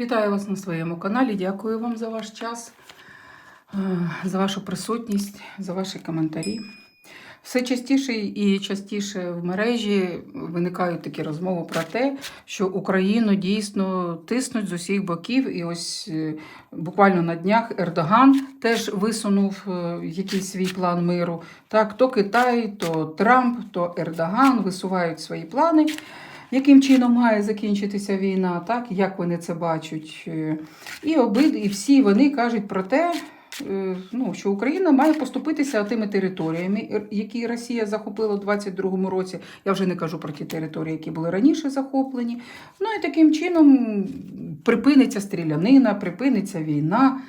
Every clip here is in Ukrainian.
Вітаю вас на своєму каналі. Дякую вам за ваш час, е, за вашу присутність, за ваші коментарі. Все частіше і частіше в мережі виникають такі розмови про те, що Україну дійсно тиснуть з усіх боків. І ось е, буквально на днях Ердоган теж висунув е, якийсь свій план миру. Так, то Китай, то Трамп, то Ердоган висувають свої плани. Яким чином має закінчитися війна, так як вони це бачать? Е, І обид, і всі вони кажуть про те, е, ну, що Україна має поступитися тими територіями, які Росія захопила у 22-му році. Я вже не кажу про ті території, які були раніше захоплені. Ну і таким чином припиниться стрілянина, припиниться війна.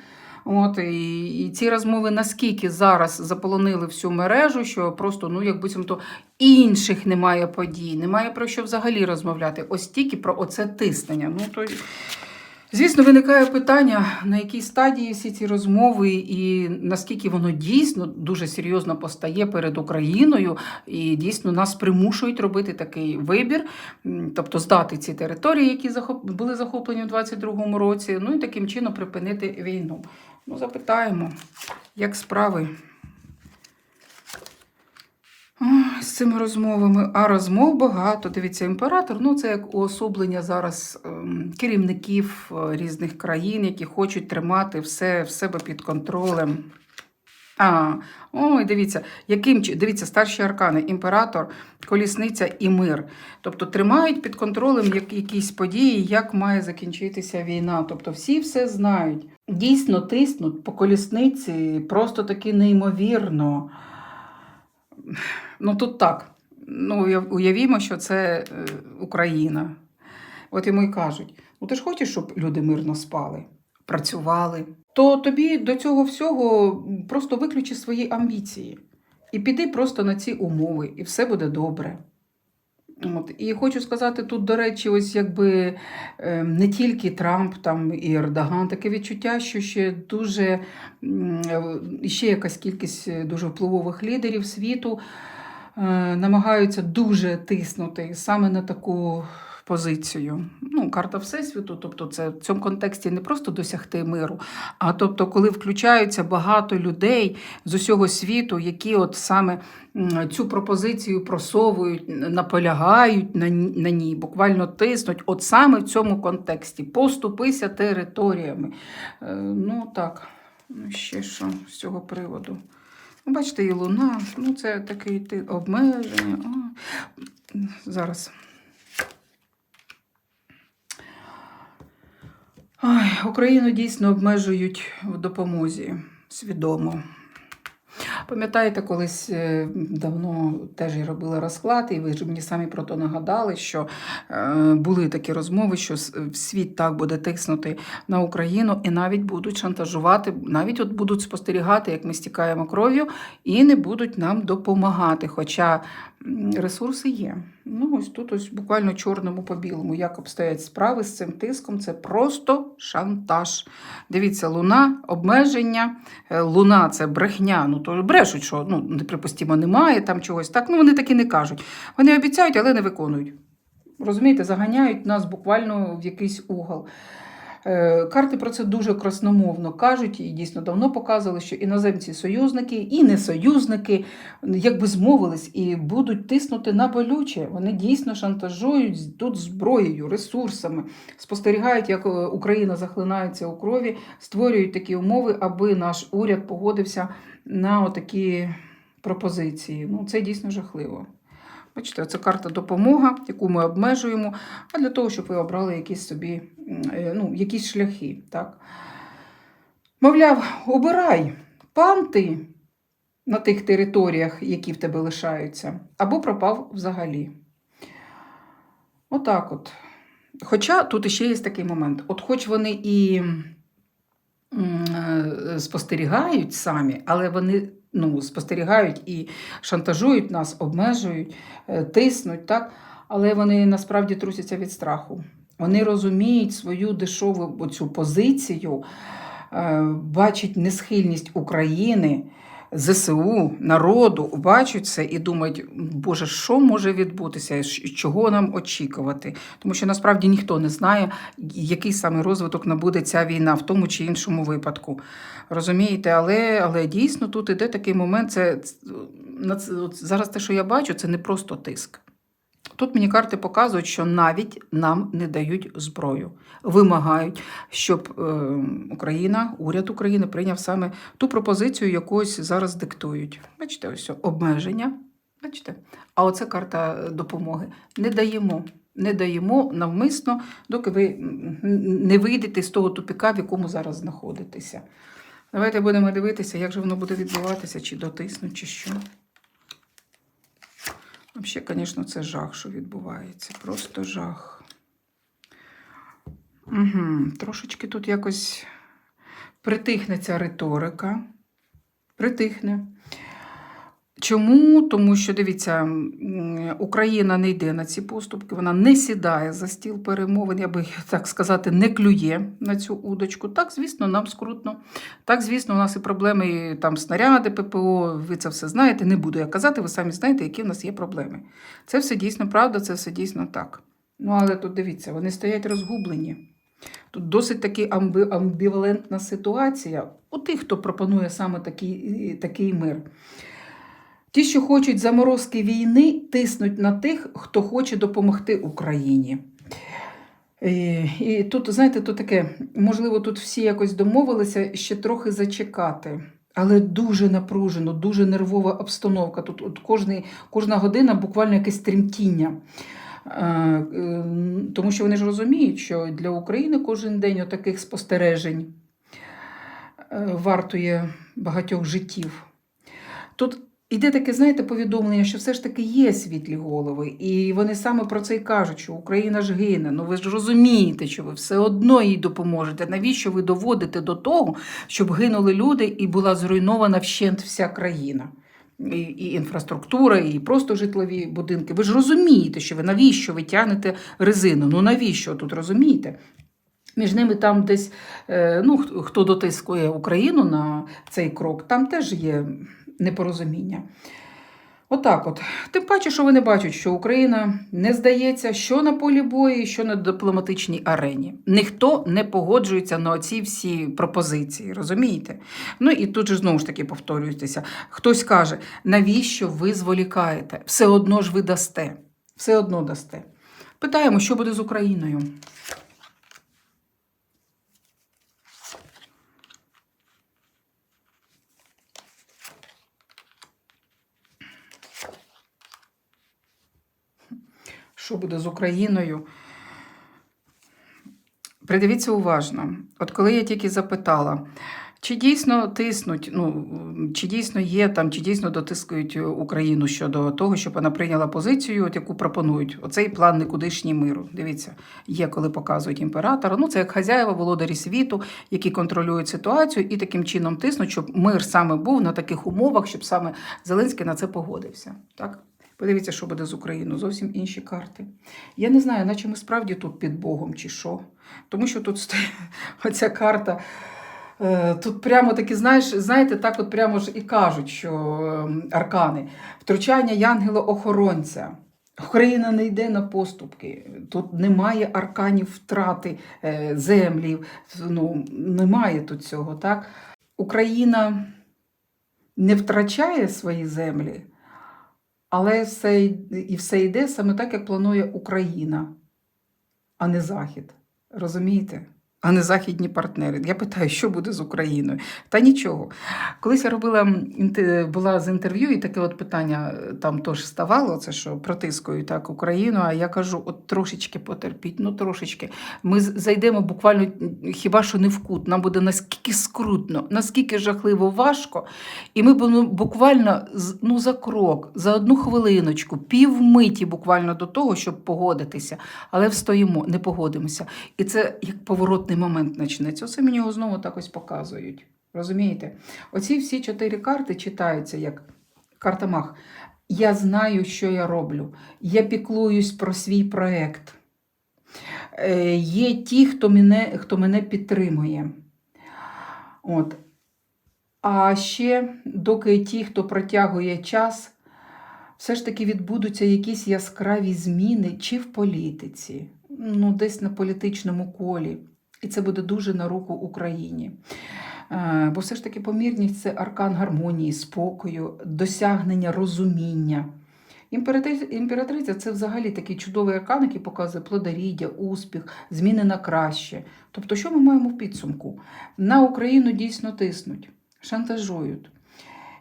От і, і ці розмови наскільки зараз заполонили всю мережу, що просто ну як буцімто інших немає подій, немає про що взагалі розмовляти. Ось тільки про оце тиснення. Ну то звісно, виникає питання, на якій стадії всі ці розмови, і наскільки воно дійсно дуже серйозно постає перед Україною, і дійсно нас примушують робити такий вибір, тобто здати ці території, які захоп... були захоплені у 22-му році, ну і таким чином припинити війну. Ну, запитаємо, як справи. З цими розмовами. А розмов багато. Дивіться, імператор ну це як уособлення зараз ем, керівників е, різних країн, які хочуть тримати все в себе під контролем. А, ой, дивіться, яким дивіться, старші аркани, імператор, колісниця і мир. Тобто тримають під контролем як, якісь події, як має закінчитися війна. Тобто всі все знають. Дійсно тиснуть по колісниці, просто таки неймовірно. Ну тут так. Ну, уявімо, що це е, Україна. От йому й кажуть: ну ти ж хочеш, щоб люди мирно спали, працювали, то тобі до цього всього просто виключи свої амбіції. І піди просто на ці умови, і все буде добре. От. І хочу сказати, тут, до речі, ось якби е, не тільки Трамп там і Ердоган, таке відчуття, що ще дуже ще якась кількість дуже впливових лідерів світу е, намагаються дуже тиснути саме на таку позицію. Ну, карта Всесвіту, тобто це в цьому контексті не просто досягти миру, а тобто, коли включаються багато людей з усього світу, які от саме цю пропозицію просовують, наполягають на, на ній, буквально тиснуть, от саме в цьому контексті. Поступися територіями. Е, ну так, ну ще що з цього приводу. Ну, Бачите, і луна, ну це такий обмеження. Зараз. Ой, Україну дійсно обмежують в допомозі свідомо. Пам'ятаєте, колись е, давно теж я робила розклад, і ви ж мені самі про то нагадали, що е, були такі розмови, що світ так буде тиснути на Україну і навіть будуть шантажувати, навіть от будуть спостерігати, як ми стікаємо кров'ю, і не будуть нам допомагати. Хоча ресурси є. Ну, ось тут ось буквально чорному по білому, як обстоять справи з цим тиском, це просто шантаж. Дивіться, луна, обмеження, Е, Луна це брехня. Ну то брешуть, що ну, неприпустимо, немає там чогось. Так, ну вони так і не кажуть. Вони обіцяють, але не виконують. Розумієте, заганяють нас буквально в якийсь угол. Е, Карти про це дуже красномовно кажуть і дійсно давно показували, що іноземці союзники і не союзники якби змовились і будуть тиснути на болюче. Вони дійсно шантажують тут зброєю, ресурсами, спостерігають, як е, Україна захлинається у крові, створюють такі умови, аби наш уряд погодився на такі пропозиції. Ну, це дійсно жахливо. Бачите, це карта допомога, яку ми обмежуємо, а для того, щоб ви обрали якісь собі ну, якісь шляхи. Так? Мовляв, обирай, пан ти на тих територіях, які в тебе лишаються, або пропав взагалі. Отак от. Хоча тут ще є такий момент: от хоч вони і е, спостерігають самі, але вони ну, спостерігають і шантажують нас, обмежують, е, тиснуть, так? але вони насправді трусяться від страху. Вони розуміють свою дешеву цю позицію, е, бачать несхильність України, ЗСУ, народу бачать це і думають, Боже, що може відбутися, чого нам очікувати? Тому що насправді ніхто не знає, який саме розвиток набуде ця війна в тому чи іншому випадку. Розумієте, але, але дійсно тут іде такий момент. Це- зараз те, що я бачу, це не просто тиск. Тут мені карти показують, що навіть нам не дають зброю, вимагають, щоб е, Україна, уряд України прийняв саме ту пропозицію, яку зараз диктують. Бачите, ось обмеження. Бачите? А оце карта допомоги. Не даємо. Не даємо навмисно, доки ви не вийдете з того тупіка, в якому зараз знаходитеся. Давайте будемо дивитися, як же воно буде відбуватися, чи дотиснуть, чи що. Взагалі, звісно, це жах, що відбувається. Просто жах. Угу. Трошечки тут якось притихне ця риторика. Притихне. Чому? Тому що, дивіться, Україна не йде на ці поступки, вона не сідає за стіл перемовин, я би так сказати, не клює на цю удочку. Так, звісно, нам скрутно. Так, звісно, у нас і проблеми і там снаряди, ППО, ви це все знаєте. Не буду я казати, ви самі знаєте, які в нас є проблеми. Це все дійсно правда, це все дійсно так. Ну, але тут дивіться, вони стоять розгублені. Тут досить таки амби- амбівалентна ситуація у тих, хто пропонує саме такий, такий мир. Ті, що хочуть заморозки війни, тиснуть на тих, хто хоче допомогти Україні. І, і тут, знаєте, тут таке, можливо, тут всі якось домовилися ще трохи зачекати. Але дуже напружено, дуже нервова обстановка. Тут от кожний, кожна година буквально якесь тремтіння. Е, е, Тому що вони ж розуміють, що для України кожен день таких спостережень е, вартує багатьох життів. Тут іде таке, знаєте, повідомлення, що все ж таки є світлі голови, і вони саме про це й кажуть, що Україна ж гине. Ну ви ж розумієте, що ви все одно їй допоможете. Навіщо ви доводите до того, щоб гинули люди і була зруйнована вщент вся країна? І, і інфраструктура, і просто житлові будинки. Ви ж розумієте, що ви навіщо ви тягнете резину? Ну навіщо тут розумієте? Між ними там десь, е, ну, хто- хто дотискує Україну на цей крок, там теж є непорозуміння. Отак от. Тим паче, що вони бачать, що Україна не здається, що на полі бою, що на дипломатичній арені. Ніхто не погоджується на оці всі пропозиції, розумієте? Ну і тут же знову ж таки повторюєтеся. Хтось каже, навіщо ви зволікаєте? Все одно ж ви дасте. Все одно дасте. Питаємо, що буде з Україною. Що буде з Україною. Придивіться уважно. От коли я тільки запитала, чи дійсно тиснуть, ну чи дійсно є там, чи дійсно дотискують Україну щодо того, щоб вона прийняла позицію, от яку пропонують. Оцей план никудишній миру. Дивіться, є, коли показують імператора. Ну, це як хазяєва, володарі світу, які контролюють ситуацію і таким чином тиснуть, щоб мир саме був на таких умовах, щоб саме Зеленський на це погодився. Так? Подивіться, що буде з Україною. Зовсім інші карти. Я не знаю, наче ми справді тут під Богом чи що. Тому що тут стоїть оця карта. е, Тут прямо таки, знаєш, знаєте, так от прямо ж і кажуть, що ем, аркани. Втручання Янгела-охоронця. Україна не йде на поступки. Тут немає арканів втрати е, землі. Ну, немає тут цього. Так? Україна не втрачає свої землі, але все, і все йде саме так, як планує Україна, а не Захід. Розумієте? А не західні партнери. Я питаю, що буде з Україною? Та нічого. Колись я робила була з інтерв'ю, і таке от питання е, там теж ставало: це що протискують так Україну. А я кажу: от трошечки потерпіть, ну трошечки. Ми зайдемо буквально хіба що не в кут. Нам буде наскільки скрутно, наскільки жахливо важко. І ми будемо буквально ну, за крок, за одну хвилиночку, півмиті буквально до того, щоб погодитися, але встоїмо, не погодимося. І це як поворотний момент почнеться. Оце мені його знову так ось показують. Розумієте? Оці всі чотири карти читаються як карта Мах. Я знаю, що я роблю. Я піклуюсь про свій проект. Е, Є ті, хто мене, хто мене підтримує. От. А ще, доки ті, хто протягує час, все ж таки відбудуться якісь яскраві зміни чи в політиці, ну, десь на політичному колі. І це буде дуже на руку Україні. Е, Бо все ж таки помірність це аркан гармонії, спокою, досягнення розуміння. Імператриця, це взагалі такий чудовий аркан, який показує плодоріддя, успіх, зміни на краще. Тобто, що ми маємо в підсумку? На Україну дійсно тиснуть, шантажують.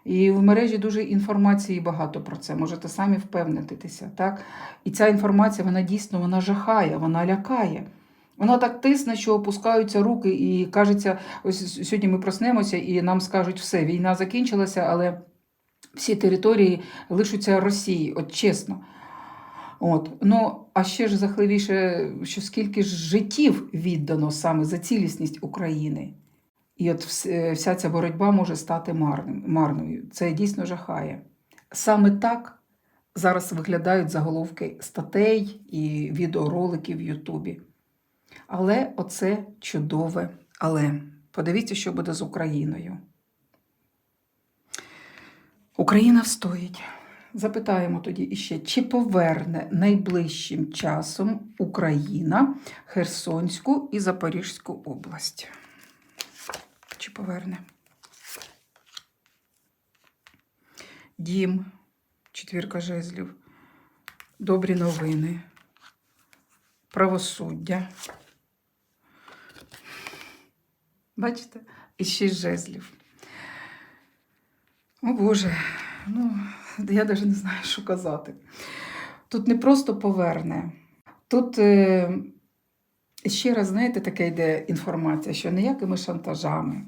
І в мережі дуже інформації багато про це. Можете самі впевнитися. Так? І ця інформація вона дійсно вона жахає, вона лякає. Вона так тисне, що опускаються руки, і кажеться, ось сьогодні ми проснемося, і нам скажуть, все, війна закінчилася, але всі території лишаться Росії, от чесно. От. Ну, а ще ж жахливіше, що скільки ж життів віддано саме за цілісність України. І от е, вся ця боротьба може стати марним, марною. Це дійсно жахає. Саме так зараз виглядають заголовки статей і відеороликів в Ютубі. Але оце чудове. Але подивіться, що буде з Україною. Україна встоїть. Запитаємо тоді іще, чи поверне найближчим часом Україна Херсонську і Запорізьку область? Чи поверне? Дім, четвірка жезлів, добрі новини, правосуддя. Бачите? І шість жезлів. О Боже, ну, я навіть не знаю, що казати. Тут не просто поверне. Тут е, ще раз, знаєте, така йде інформація, що ніякими шантажами,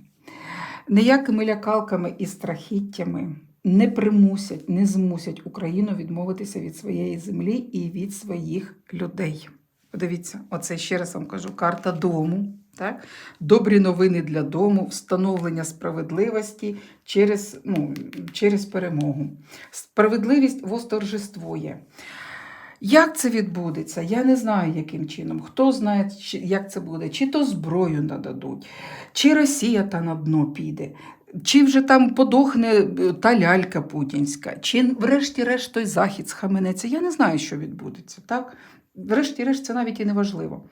ніякими лякалками і страхіттями не примусять, не змусять Україну відмовитися від своєї землі і від своїх людей. Подивіться, оце ще раз вам кажу: карта дому. Так? Добрі новини для дому, встановлення справедливості через, ну, через перемогу. Справедливість восторжествує. Як це відбудеться? Я не знаю, яким чином. Хто знає, як це буде, чи то зброю нададуть, чи Росія та на дно піде, чи вже там подохне е, та лялька путінська, чи врешті-решт той захід схаменеться. Я не знаю, що відбудеться. Так? Врешті-решт, це навіть і не важливо.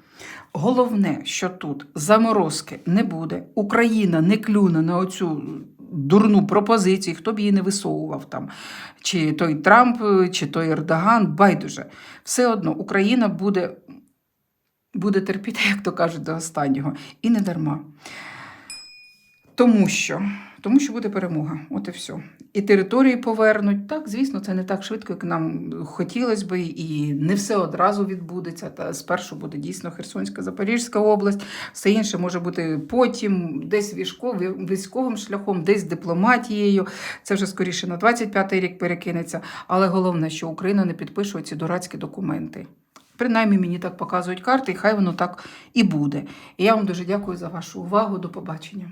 Головне, що тут заморозки не буде. Україна не клюне на оцю дурну пропозицію, хто б її не висовував там. Чи той Трамп, чи той Ердоган, байдуже. Все одно Україна буде, буде терпіти, як то кажуть, до останнього. І не дарма. Тому що, тому що буде перемога. От і все. І території повернуть. Так, звісно, це не так швидко, як нам хотілося би, і не все одразу відбудеться. Та спершу буде дійсно Херсонська, Запорізька область, все інше може бути потім, десь військовим, військовим шляхом, десь дипломатією. Це вже скоріше на 25-й рік перекинеться. Але головне, що Україна не підпише ці дурацькі документи. Принаймні мені так показують карти, і хай воно так і буде. І я вам дуже дякую за вашу увагу. До побачення.